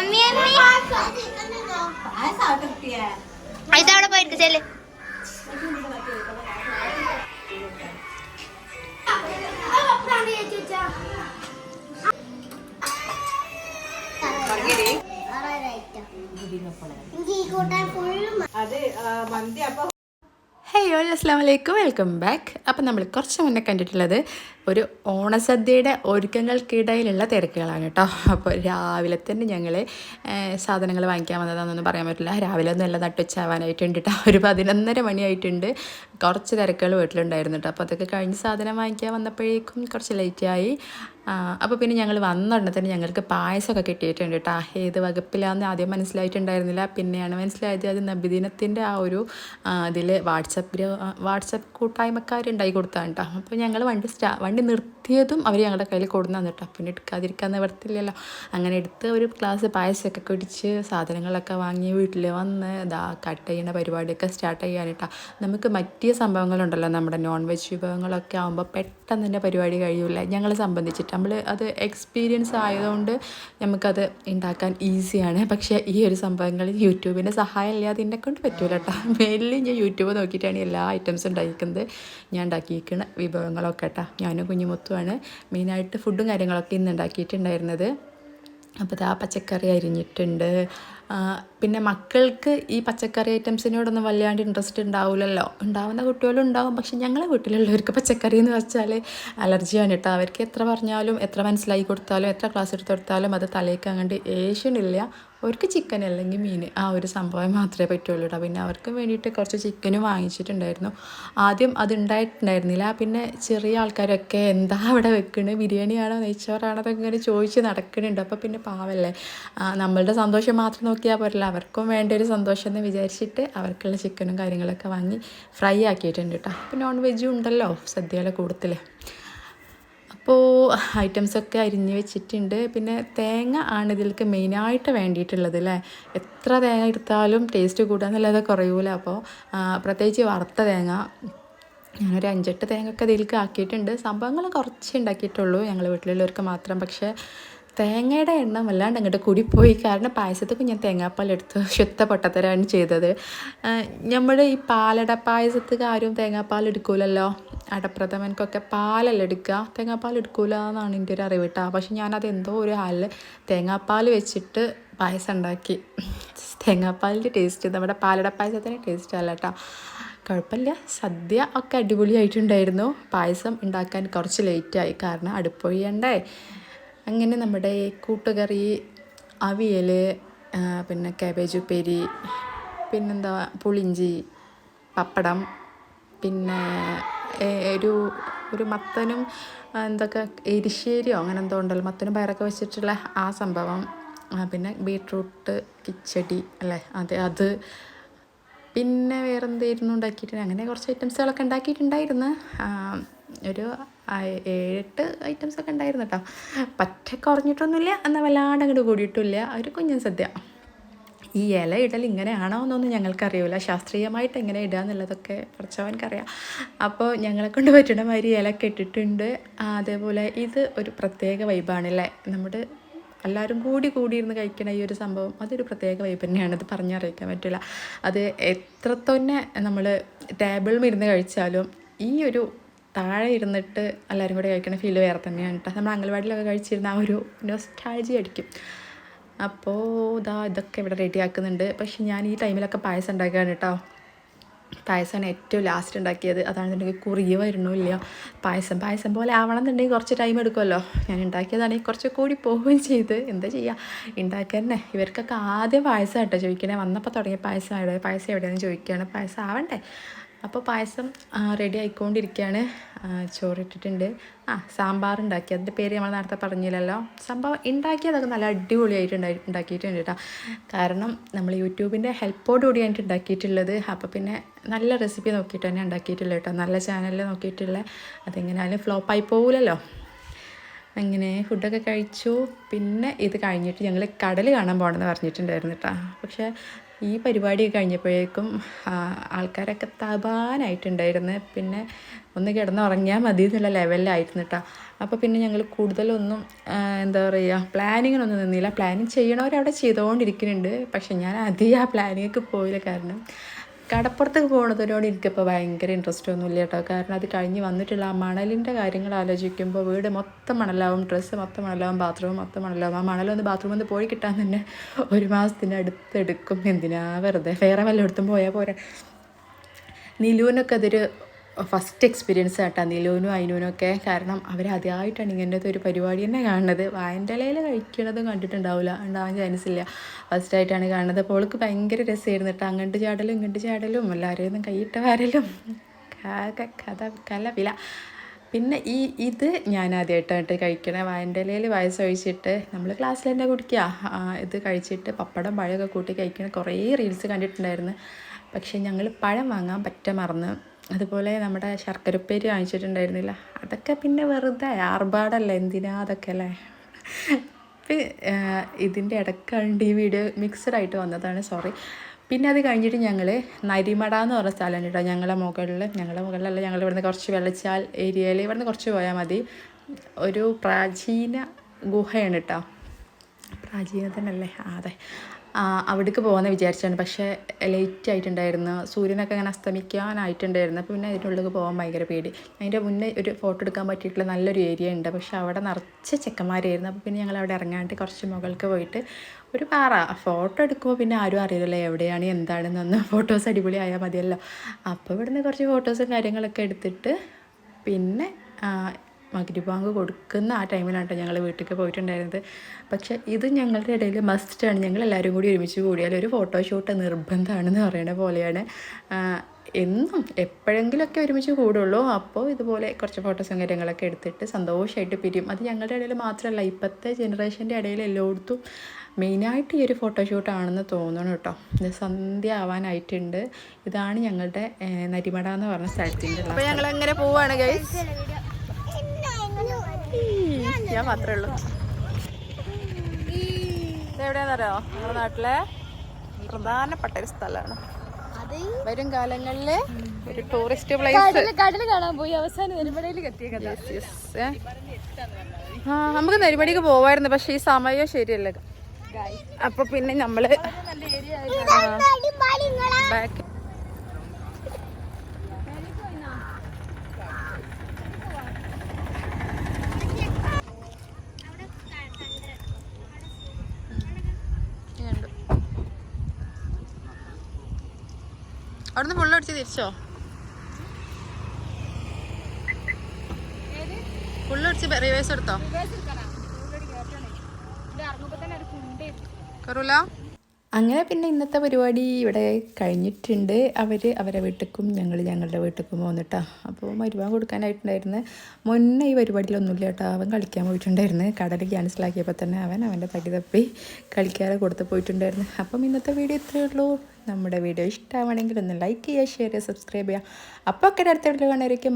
അമ്മി അമ്മി ഇതവിടെ പോയിട്ട് ചെല്ല്. അത് മന്തി അപ്പൊ ഹേയോ അസ്സാം വലൈക്കും വെൽക്കം ബാക്ക് അപ്പം നമ്മൾ കുറച്ച് മുന്നേ കണ്ടിട്ടുള്ളത് ഒരു ഓണസദ്യയുടെ ഒരുക്കങ്ങൾക്കിടയിലുള്ള തിരക്കുകളാണ് കേട്ടോ. അപ്പോൾ രാവിലെ തന്നെ ഞങ്ങൾ സാധനങ്ങൾ വാങ്ങിക്കാൻ വന്നതാണെന്നൊന്നും പറയാൻ പറ്റില്ല. രാവിലെ ഒന്നും എല്ലാം നട്ടുച്ചാവാനായിട്ടുണ്ട് കേട്ടോ. ഒരു പതിനൊന്നര മണിയായിട്ടുണ്ട്. കുറച്ച് തിരക്കുകൾ വീട്ടിലുണ്ടായിരുന്നു കേട്ടോ അപ്പോൾ അതൊക്കെ കഴിഞ്ഞ് സാധനം വാങ്ങിക്കാൻ വന്നപ്പോഴേക്കും കുറച്ച് ലേറ്റായി അപ്പോൾ പിന്നെ ഞങ്ങൾ വന്ന ഉടനെ തന്നെ ഞങ്ങൾക്ക് പായസമൊക്കെ കിട്ടിയിട്ടുണ്ട് കേട്ടോ. ഏത് വകുപ്പിലാണെന്ന് ആദ്യം മനസ്സിലായിട്ടുണ്ടായിരുന്നില്ല. പിന്നെയാണ് മനസ്സിലായത് അത് നബിദിനത്തിന്റെ ആ ഒരു ഇതിൽ വാട്സപ്പ് വാട്സപ്പ് കൂട്ടായ്മക്കാരുണ്ടായി കൊടുത്താണ് കേട്ടോ. അപ്പോൾ ഞങ്ങൾ വണ്ടി സ്റ്റാ വണ്ടി നിർത്തിയതും അവർ ഞങ്ങളുടെ കയ്യിൽ കൊടുന്നു കേട്ടോ പിന്നെ എടുക്കാതിരിക്കാൻ നിവർത്തില്ലല്ലോ അങ്ങനെ എടുത്ത് ഒരു ഗ്ലാസ് പായസമൊക്കെ കുടിച്ച് സാധനങ്ങളൊക്കെ വാങ്ങി വീട്ടിൽ വന്ന് ഇതാ കട്ട് ചെയ്യുന്ന പരിപാടിയൊക്കെ സ്റ്റാർട്ട് ചെയ്യാനിട്ടാ നമുക്ക് മറ്റിയ സംഭവങ്ങളുണ്ടല്ലോ നമ്മുടെ നോൺ വെജ് വിഭവങ്ങളൊക്കെ ആകുമ്പോൾ പെട്ടെന്ന് തന്നെ പരിപാടി കഴിയില്ല ഞങ്ങളെ സംബന്ധിച്ചിട്ട് നമ്മൾ അത് എക്സ്പീരിയൻസ് ആയതുകൊണ്ട് നമുക്കത് ഉണ്ടാക്കാൻ ഈസിയാണ് പക്ഷേ ഈ ഒരു സംഭവങ്ങളിൽ യൂട്യൂബിന്റെ സഹായം ഇല്ലാതെ എന്നെ കൊണ്ട് പറ്റൂല കേട്ടോ മെയിൻലി ഞാൻ യൂട്യൂബ് നോക്കിയിട്ടാണ് എല്ലാ ഐറ്റംസും ഉണ്ടാക്കുന്നത് ഞാൻ ഉണ്ടാക്കിയിരിക്കുന്ന വിഭവങ്ങളൊക്കെ കേട്ടോ ഞാനും കുഞ്ഞുമുത്തുമാണ് മെയിനായിട്ട് ഫുഡും കാര്യങ്ങളൊക്കെ ഇന്ന് ഉണ്ടാക്കിയിട്ടുണ്ടായിരുന്നത്. അപ്പോൾ ആ പച്ചക്കറി അരിഞ്ഞിട്ടുണ്ട്. പിന്നെ മക്കൾക്ക് ഈ പച്ചക്കറി ഐറ്റംസിനോടൊന്നും വല്ലാണ്ട് ഇൻട്രസ്റ്റ് ഉണ്ടാവില്ലല്ലോ ഉണ്ടാവുന്ന കുട്ടികളും ഉണ്ടാവും പക്ഷെ ഞങ്ങളെ വീട്ടിലുള്ളവർക്ക് പച്ചക്കറി എന്ന് വെച്ചാൽ അലർജിയാണ് കേട്ടോ. അവർക്ക് എത്ര പറഞ്ഞാലും എത്ര മനസ്സിലാക്കി കൊടുത്താലും എത്ര ക്ലാസ് എടുത്ത് കൊടുത്താലും അത് തലേക്ക് അങ്ങോട്ട് ഏഷ്യനില്ല അവർക്ക് ചിക്കൻ അല്ലെങ്കിൽ മീൻ ആ ഒരു സംഭവം മാത്രമേ പറ്റുള്ളൂ കേട്ടോ. പിന്നെ അവർക്ക് വേണ്ടിയിട്ട് കുറച്ച് ചിക്കനും വാങ്ങിച്ചിട്ടുണ്ടായിരുന്നു. ആദ്യം അത് ഉണ്ടായിട്ടുണ്ടായിരുന്നില്ല പിന്നെ ചെറിയ ആൾക്കാരൊക്കെ എന്താ അവിടെ വെക്കണേ? ബിരിയാണിയാണോ നെയ്ച്ചോറാണോ അതൊക്കെ ഇങ്ങനെ ചോദിച്ച് നടക്കുന്നുണ്ട് അപ്പോൾ പിന്നെ പാവല്ലേ? നമ്മളുടെ സന്തോഷം മാത്രം നോക്കിയാൽ പോരല്ല അവർക്കും വേണ്ട ഒരു സന്തോഷം എന്ന് വിചാരിച്ചിട്ട് അവർക്കുള്ള ചിക്കനും കാര്യങ്ങളൊക്കെ വാങ്ങി ഫ്രൈ ആക്കിയിട്ടുണ്ട് കേട്ടോ. അപ്പോൾ നോൺ വെജും ഉണ്ടല്ലോ സദ്യയുടെ കൂട്ടത്തിൽ അപ്പോൾ ഐറ്റംസൊക്കെ അരിഞ്ഞ് വെച്ചിട്ടുണ്ട്. പിന്നെ തേങ്ങ ആണ് ഇതിലേക്ക് മെയിനായിട്ട് വേണ്ടിയിട്ടുള്ളത് അല്ലേ? എത്ര തേങ്ങ എടുത്താലും ടേസ്റ്റ് കൂടാന്നല്ലാതെ കുറയൂല. അപ്പോൾ പ്രത്യേകിച്ച് വറുത്ത തേങ്ങ. ഞാനൊരു അഞ്ചെട്ട് തേങ്ങയൊക്കെ ഇതിലേക്ക് ആക്കിയിട്ടുണ്ട്. സംഭവങ്ങൾ കുറച്ച് ഉണ്ടാക്കിയിട്ടുള്ളൂ ഞങ്ങൾ വീട്ടിലുള്ളവർക്ക് മാത്രം. പക്ഷേ തേങ്ങയുടെ എണ്ണം വല്ലാണ്ട് അങ്ങോട്ട് കൂടിപ്പോയി. കാരണം പായസത്തൊക്കെ ഞാൻ തേങ്ങാപ്പാലെടുത്ത് ശുദ്ധ പൊട്ടത്തരാണ് ചെയ്തത്. നമ്മുടെ ഈ പാലട പായസത്തേക്ക് ആരും തേങ്ങാപ്പാൽ എടുക്കൂലല്ലോ? അടപ്രഥമനക്കൊക്കെ പാലല്ല എടുക്കുക തേങ്ങാപ്പാൽ എടുക്കൂല എന്നാണ് എന്റെ ഒരു അറിവ് കേട്ടോ പക്ഷെ ഞാനത് എന്തോ ഒരു ഹാലിൽ തേങ്ങാപ്പാൽ വെച്ചിട്ട് പായസം ഉണ്ടാക്കി തേങ്ങാപ്പാലിന്റെ ടേസ്റ്റ് നമ്മുടെ പാലട പായസത്തിന്റെ ടേസ്റ്റ് അല്ല കേട്ടോ കുഴപ്പമില്ല. സദ്യ ഒക്കെ അടിപൊളിയായിട്ടുണ്ടായിരുന്നു. പായസം ഉണ്ടാക്കാൻ കുറച്ച് ലേറ്റായി. കാരണം അടുപ്പൊഴിയണ്ടേ അങ്ങനെ നമ്മുടെ കൂട്ടുകറി അവിയൽ പിന്നെ കാബേജ് ഉപ്പേരി പിന്നെന്താ പുളിഞ്ചി പപ്പടം പിന്നെ ഒരു ഒരു മത്തനും എന്തൊക്കെ എരിശ്ശേരിയോ അങ്ങനെ എന്തോ ഉണ്ടല്ലോ മത്തനും പയറൊക്കെ വെച്ചിട്ടുള്ള ആ സംഭവം പിന്നെ ബീട്രൂട്ട് കിച്ചടി അല്ലേ? അതെ അത്. പിന്നെ വേറെ എന്തായിരുന്നു അങ്ങനെ കുറച്ച് ഐറ്റംസുകളൊക്കെ ഉണ്ടാക്കിയിട്ടുണ്ടായിരുന്നു. ഒരു ഏഴെട്ട് ഐറ്റംസ് ഒക്കെ ഉണ്ടായിരുന്നു കേട്ടോ പറ്റ കുറഞ്ഞിട്ടൊന്നുമില്ല എന്നാൽ വല്ലാണ്ട് അങ്ങോട്ട് കൂടിയിട്ടില്ല. ഒരു കുഞ്ഞൻ സദ്യ. ഈ ഇല ഇടൽ ഇങ്ങനെയാണോ എന്നൊന്നും ഞങ്ങൾക്കറിയില്ല ശാസ്ത്രീയമായിട്ട് എങ്ങനെ ഇടുക എന്നുള്ളതൊക്കെ കുറച്ചവൻക്കറിയാം അപ്പോൾ ഞങ്ങളെ കൊണ്ട് പറ്റുന്ന മാതിരി ഇലക്കെ ഇട്ടിട്ടുണ്ട്. അതേപോലെ ഇത് ഒരു പ്രത്യേക വൈബാണല്ലേ നമ്മുടെ എല്ലാവരും കൂടി കൂടിയിരുന്ന് കഴിക്കണ ഈ ഒരു സംഭവം അതൊരു പ്രത്യേക വൈബ് തന്നെയാണ്. അത് പറഞ്ഞറിയിക്കാൻ പറ്റില്ല. അത് എത്ര തന്നെ നമ്മൾ ടേബിളിൽ ഇരുന്ന് കഴിച്ചാലും ഈ ഒരു താഴെ ഇരുന്നിട്ട് എല്ലാവരും കൂടെ കഴിക്കുന്ന ഫീൽ വേറെ തന്നെയാണ് കേട്ടോ നമ്മൾ അംഗൻവാടിയിലൊക്കെ കഴിച്ചിരുന്ന ആ ഒരു നൊസ്റ്റാൾജി അടിക്കും അപ്പോൾ ഇതാ ഇതൊക്കെ ഇവിടെ റെഡി ആക്കുന്നുണ്ട്. പക്ഷെ ഞാൻ ഈ ടൈമിലൊക്കെ പായസം ഉണ്ടാക്കുകയാണ് കേട്ടോ പായസമാണ് ഏറ്റവും ലാസ്റ്റ് ഉണ്ടാക്കിയത്. അതാണെന്നുണ്ടെങ്കിൽ കുറിയ വരണമില്ല പായസം പായസം പോലെ ആവണം എന്നുണ്ടെങ്കിൽ കുറച്ച് ടൈം എടുക്കുമല്ലോ. ഞാൻ ഉണ്ടാക്കിയതാണെങ്കിൽ കുറച്ച് കൂടി പോവുകയും ചെയ്ത്. എന്താ ചെയ്യുക ഉണ്ടാക്കാൻ തന്നെ ഇവർക്കൊക്കെ ആദ്യം പായസം കേട്ടോ ചോദിക്കണേ. വന്നപ്പോൾ തുടങ്ങിയ പായസം എവിടെ പായസം എവിടെയാണെന്ന് ചോദിക്കുകയാണ്. പായസം ആവണ്ടേ? അപ്പോൾ പായസം റെഡി ആയിക്കൊണ്ടിരിക്കുകയാണ് ചോറിട്ടിട്ടുണ്ട്. ആ സാമ്പാർ ഉണ്ടാക്കി അതിന്റെ പേര് നമ്മൾ നേരത്തെ പറഞ്ഞില്ലല്ലോ. സംഭവം ഉണ്ടാക്കിയതൊക്കെ നല്ല അടിപൊളിയായിട്ടുണ്ടായി ഉണ്ടാക്കിയിട്ടുണ്ട് കേട്ടോ. കാരണം നമ്മൾ യൂട്യൂബിന്റെ ഹെൽപ്പോട് കൂടിയാണ് ഉണ്ടാക്കിയിട്ടുള്ളത്. അപ്പോൾ പിന്നെ നല്ല റെസിപ്പി നോക്കിയിട്ട് തന്നെ ഉണ്ടാക്കിയിട്ടുള്ളത് കേട്ടോ. നല്ല ചാനലിൽ നോക്കിയിട്ടുള്ള അതെങ്ങനെയാലും ഫ്ലോപ്പായി പോകില്ലല്ലോ അങ്ങനെ ഫുഡൊക്കെ കഴിച്ചു. പിന്നെ ഇത് കഴിഞ്ഞിട്ട് ഞങ്ങൾ കടൽ കാണാൻ പോകണമെന്ന് പറഞ്ഞിട്ടുണ്ടായിരുന്നു കേട്ടോ. പക്ഷേ ഈ പരിപാടി കഴിഞ്ഞപ്പോഴേക്കും ആൾക്കാരൊക്കെ തപാനായിട്ടുണ്ടായിരുന്നു. പിന്നെ ഒന്ന് കിടന്നുറങ്ങിയാൽ മതി എന്നുള്ള ലെവലിലായിരുന്നു കേട്ടോ അപ്പോൾ പിന്നെ ഞങ്ങൾ കൂടുതലൊന്നും എന്താ പറയുക പ്ലാനിങ്ങിനൊന്നും നിന്നില്ല. പ്ലാനിങ് ചെയ്യണവരവിടെ ചെയ്തുകൊണ്ടിരിക്കുന്നുണ്ട് പക്ഷെ ഞാൻ അധികം ആ പ്ലാനിങ്ങൊക്കെ പോയില്ല. കാരണം കടപ്പുറത്തേക്ക് പോകുന്നതിനോട് എനിക്കിപ്പോൾ ഭയങ്കര ഇൻട്രസ്റ്റ് ഒന്നുമില്ല കേട്ടോ. കാരണം അത് കഴിഞ്ഞ് വന്നിട്ടുള്ള ആ മണലിന്റെ കാര്യങ്ങൾ ആലോചിക്കുമ്പോൾ വീട് മൊത്തം മണലാവും ഡ്രസ്സ് മൊത്തം മണലാവും ബാത്റൂം മൊത്തം മണലാവും. ആ മണലൊന്ന് ബാത്റൂമിൽ നിന്ന് പോയി കിട്ടാൻ തന്നെ ഒരു മാസത്തിന് അടുത്തെടുക്കും എന്തിനാ വെറുതെ? വേറെ വല്ലയിടത്തും പോയാൽ പോരാ. നിലുവിനൊക്കെ അതൊരു ഫസ്റ്റ് എക്സ്പീരിയൻസ് ആട്ടാ നിലോനും ഒക്കെ. കാരണം അവർ ആദ്യമായിട്ടാണ് ഇങ്ങനത്തെ ഒരു പരിപാടി തന്നെ കാണുന്നത്. വായന്റെ ഇലയിൽ കഴിക്കണതും കണ്ടിട്ടുണ്ടാവില്ല ഉണ്ടാവാൻ ചാൻസ് ഇല്ല. ഫസ്റ്റ് ആയിട്ടാണ് കാണുന്നത്. അപ്പോൾ അവൾക്ക് ഭയങ്കര രസമായിരുന്നു കേട്ടോ. അങ്ങോട്ട് ചാടലും ഇങ്ങോട്ട് ചാടലും. എല്ലാവരെയും കൈയിട്ട വരലും. കഥ കലവില. പിന്നെ ഈ ഇത് ഞാൻ ആദ്യമായിട്ടായിട്ട് കഴിക്കണേ. വായന്റെ ഇലയിൽ വയസ്സൊഴിച്ചിട്ട് നമ്മൾ ക്ലാസ്സിൽ തന്നെ കുടിക്കുക ഇത് കഴിച്ചിട്ട് പപ്പടം പഴമൊക്കെ കൂട്ടി കഴിക്കണ കുറേ റീൽസ് കണ്ടിട്ടുണ്ടായിരുന്നു. പക്ഷേ ഞങ്ങൾ പഴം വാങ്ങാൻ പറ്റ മറന്ന്. അതുപോലെ നമ്മുടെ ശർക്കരപ്പേര് വാങ്ങിച്ചിട്ടുണ്ടായിരുന്നില്ല. അതൊക്കെ പിന്നെ വെറുതെ ആർഭാടല്ലേ എന്തിനാ അതൊക്കെ അല്ലേ? ഇതിന്റെ ഇടക്കാണ്ട് ഈ വീഡിയോ മിക്സഡ് ആയിട്ട് വന്നതാണ് സോറി പിന്നെ അത് കഴിഞ്ഞിട്ട് ഞങ്ങൾ നരിമട എന്ന് പറഞ്ഞ സ്ഥലം കേട്ടോ ഞങ്ങളെ മുകളിൽ ഞങ്ങളുടെ മുകളിലല്ല ഞങ്ങൾ ഇവിടുന്ന് കുറച്ച് വെള്ളച്ചാൽ ഏരിയയിൽ ഇവിടുന്ന് കുറച്ച് പോയാൽ മതി. ഒരു പ്രാചീന ഗുഹയാണ് കേട്ടോ പ്രാചീന തന്നെയല്ലേ അതെ. അവിടേക്ക് പോകാമെന്ന് വിചാരിച്ചാണ്. പക്ഷേ ലേറ്റ് ആയിട്ടുണ്ടായിരുന്നു. സൂര്യനൊക്കെ അങ്ങനെ അസ്തമിക്കാനായിട്ടുണ്ടായിരുന്നു. അപ്പോൾ പിന്നെ അതിന്റെ ഉള്ളിലേക്ക് പോകാൻ ഭയങ്കര പേടി. അതിന്റെ മുന്നേ ഒരു ഫോട്ടോ എടുക്കാൻ പറ്റിയിട്ടുള്ള നല്ലൊരു ഏരിയ ഉണ്ട്. പക്ഷേ അവിടെ നിറച്ച് ചെക്കന്മാരായിരുന്നു. അപ്പോൾ പിന്നെ ഞങ്ങൾ അവിടെ ഇറങ്ങാണ്ട് കുറച്ച് മുകൾക്ക് പോയിട്ട് ഒരു പാറ. ഫോട്ടോ എടുക്കുമ്പോൾ പിന്നെ ആരും അറിയില്ലല്ലോ എവിടെയാണ് എന്താണെന്നൊന്ന് ഫോട്ടോസ് അടിപൊളിയായാൽ മതിയല്ലോ. അപ്പോൾ ഇവിടുന്ന് കുറച്ച് ഫോട്ടോസും കാര്യങ്ങളൊക്കെ എടുത്തിട്ട് പിന്നെ മഗ്രിബാങ്ക് കൊടുക്കുന്ന ആ ടൈമിലാണ് കേട്ടോ ഞങ്ങൾ വീട്ടിലേക്ക് പോയിട്ടുണ്ടായിരുന്നത്. പക്ഷേ ഇത് ഞങ്ങളുടെ ഇടയിൽ മസ്റ്റാണ് ഞങ്ങൾ എല്ലാവരും കൂടി ഒരുമിച്ച് കൂടിയാൽ ഒരു ഫോട്ടോഷൂട്ട് നിർബന്ധമാണെന്ന് പറയുന്ന പോലെയാണ്. എന്നും എപ്പോഴെങ്കിലുമൊക്കെ ഒരുമിച്ച് കൂടുള്ളൂ. അപ്പോൾ ഇതുപോലെ കുറച്ച് ഫോട്ടോസും കാര്യങ്ങളൊക്കെ എടുത്തിട്ട് സന്തോഷമായിട്ട് പിരിയും. അത് ഞങ്ങളുടെ ഇടയിൽ മാത്രമല്ല ഇപ്പോഴത്തെ ജനറേഷന്റെ ഇടയിൽ എല്ലായിടത്തും മെയിനായിട്ട് ഈ ഒരു ഫോട്ടോഷൂട്ടാണെന്ന് തോന്നണം കേട്ടോ സന്ധ്യ ആവാനായിട്ടുണ്ട്. ഇതാണ് ഞങ്ങളുടെ നരിമട എന്ന് പറഞ്ഞ സ്ഥലത്തിന്റെ ഞങ്ങൾ എങ്ങനെ പോവാണ് ഞാൻ മാത്രമേ ഉള്ളൂ. എവിടെയാണെന്നറിയോ? നമ്മുടെ നാട്ടിലെ പ്രധാനപ്പെട്ട ഒരു സ്ഥലമാണ്. വരും കാലങ്ങളിൽ ഒരു ടൂറിസ്റ്റ് പ്ലേസ് കടൽ കാണാൻ പോയി. അവസാനം ആ നമുക്ക് നെരുമടിക്ക് പോവായിരുന്നു പക്ഷെ ഈ സമയം ശരിയല്ല. അപ്പൊ പിന്നെ നമ്മൾ ബാക്ക് അവിടുന്ന് ഫുള്ളടിച്ച് തിരിച്ചോ? ഫുള്ളടിച്ച് റിവേഴ്സ് എടുത്തോ? കറൂല അങ്ങനെ പിന്നെ ഇന്നത്തെ പരിപാടി ഇവിടെ കഴിഞ്ഞിട്ടുണ്ട്. അവർ അവരെ വീട്ടിലേക്കും ഞങ്ങൾ ഞങ്ങളുടെ വീട്ടിലേക്കും പോന്നിട്ടാ. അപ്പോൾ മരുവാൻ കൊടുക്കാനായിട്ടുണ്ടായിരുന്നു. മുന്നേ ഈ പരിപാടിയിലൊന്നുമില്ല കേട്ടോ. അവൻ കളിക്കാൻ പോയിട്ടുണ്ടായിരുന്നു. കടൽ ക്യാൻസലാക്കിയപ്പോൾ തന്നെ അവൻ അവന്റെ പടി തപ്പി കളിക്കാതെ കൊടുത്ത് പോയിട്ടുണ്ടായിരുന്നു. അപ്പം ഇന്നത്തെ വീഡിയോ ഇത്രയേ ഉള്ളൂ. നമ്മുടെ വീഡിയോ ഇഷ്ടമാണെങ്കിൽ ഒന്ന് ലൈക്ക് ചെയ്യുക ഷെയർ ചെയ്യുക സബ്സ്ക്രൈബ് ചെയ്യുക. അപ്പോൾ ഒക്കെ അടുത്ത വീഡിയോ കാണാതിരിക്കും